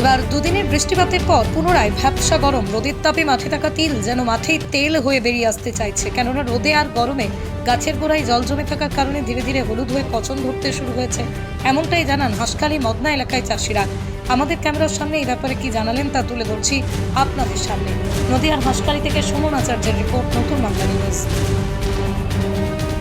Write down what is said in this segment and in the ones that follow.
এবার দুদিনের বৃষ্টিপাতের পর পুনরায় ভ্যাপসা গরম। রোদের তাপে মাঠে থাকা তিল যেন মাঠেই তেল হয়ে বেরিয়ে আসতে চাইছে। কেননা রোদে আর গরমে গাছের গোড়ায় জল জমে থাকার কারণে ধীরে ধীরে হলুদ হয়ে পচন ধরতে শুরু হয়েছে। এমনটাই জানান হাঁসখালি মদনা এলাকায় চাষিরা। আমাদের ক্যামেরার সামনে এই ব্যাপারে কি জানালেন তা তুলে ধরছি আপনাদের সামনে। নদীয়ার হাঁসখালি থেকে সুমন আচার্যের রিপোর্ট, নতুন বাংলা নিউজ।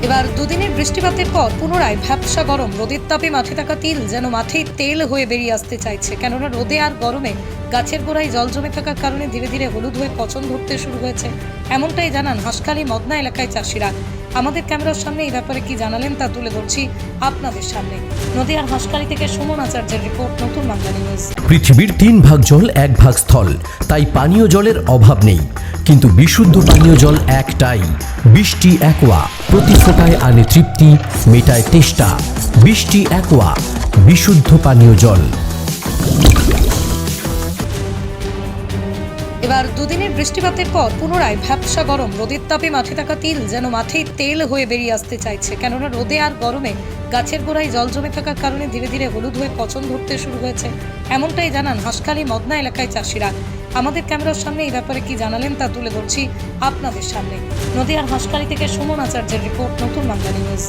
এবার দুদিনের বৃষ্টিপাতের পর পুনরায় ভ্যাপসা গরম। রোদের তাপে মাঠে থাকা তিল যেন মাঠেই তেল হয়ে বেরিয়ে আসতে চাইছে, কেননা রোদে আর গরমে গাছের গোড়ায় জল জমে থাকার কারণে ধীরে ধীরে হলুদ হয়ে পচন ধরতে শুরু হয়েছে। এমনটাই জানান হাঁসখালি মদনা এলাকায় চাষিরা। আমাদের ক্যামেরার সামনে এই ব্যাপারে কি জানালেন তা তুলে ধরছি আপনাদের সামনে। নদীয়ার হাঁসখালি থেকে সুমন আচার্যের রিপোর্ট, নতুন বাংলা নিউজ। পৃথিবীর তিন ভাগ জল এক ভাগ স্থল, তাই পানীয় জলের অভাব নেই। কিন্তু বিশুদ্ধ পানীয় জল একটাই। বৃষ্টি একোয়া, প্রতি ফোটায় আনে তৃপ্তি, মেটায় তেষ্টা। বৃষ্টি একোয়া, বিশুদ্ধ পানীয় জল। এবার দুদিনের বৃষ্টিপাতের পর পুনরায় ভ্যাপসা গরম। রোদের তাপে মাঠে থাকা তিল যেন মাঠেই তেল হয়ে বেরিয়ে আসতে চাইছে। কেননা রোদে আর গরমে গাছের গোড়ায় জল জমে থাকার কারণে ধীরে ধীরে হলুদ হয়ে পচন ধরতে শুরু হয়েছে। এমনটাই জানান হাঁসখালি মদনা এলাকায় চাষিরা। আমাদের ক্যামেরার সামনে এই ব্যাপারে কি জানালেন তা তুলে ধরছি আপনাদের সামনে। নদীয়ার হাঁসখালি থেকে সুমন আচার্যের রিপোর্ট, নতুন বাংলা নিউজ।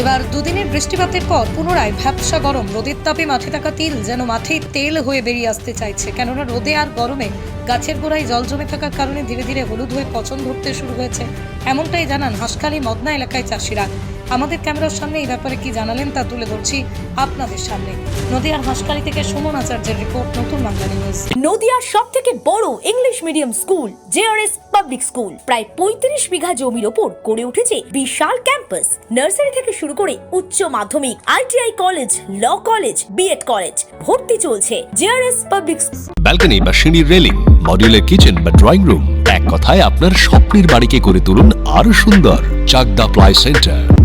এবার দুদিনের বৃষ্টিপাতের পর পুনরায় ভ্যাপসা গরম। রোদের তাপে মাঠে থাকা তিল যেন মাঠেই তেল হয়ে বেরিয়ে আসতে চাইছে। কেননা রোদে আর গরমে গাছের গোড়ায় জল জমে থাকার কারণে ধীরে ধীরে হলুদ হয়ে পচন ধরতে শুরু হয়েছে। এমনটাই জানান হাঁসখালি মদনা এলাকায় চাষিরা। আমাদের ক্যামেরার সামনে এই ব্যাপারে কি জানালেন তা তুলে ধরছি আপনাদের সামনে। নদিয়ার হাঁসখালি থেকে সুমন আচার্যের রিপোর্ট নতুন বাংলা নিউজ। নদিয়ার সব থেকে বড় English medium school JRS public school. প্রায় পঁয়ত্রিশ বিঘা জমির ওপর গড়ে উঠেছে বিশাল ক্যাম্পাস। নার্সারি থেকে শুরু করে উচ্চ মাধ্যমিক ITI college law college BEd college ভর্তি চলছে জেআরএস পাবলিক ব্যালকনি বা সিঁড়ির রেলিং মডিউলার কিচেন বা ড্রয়িং রুম। এক কথায় আপনার স্বপ্নের বাড়িকে করে তুলুন আরও সুন্দর Chakdaha ply centre.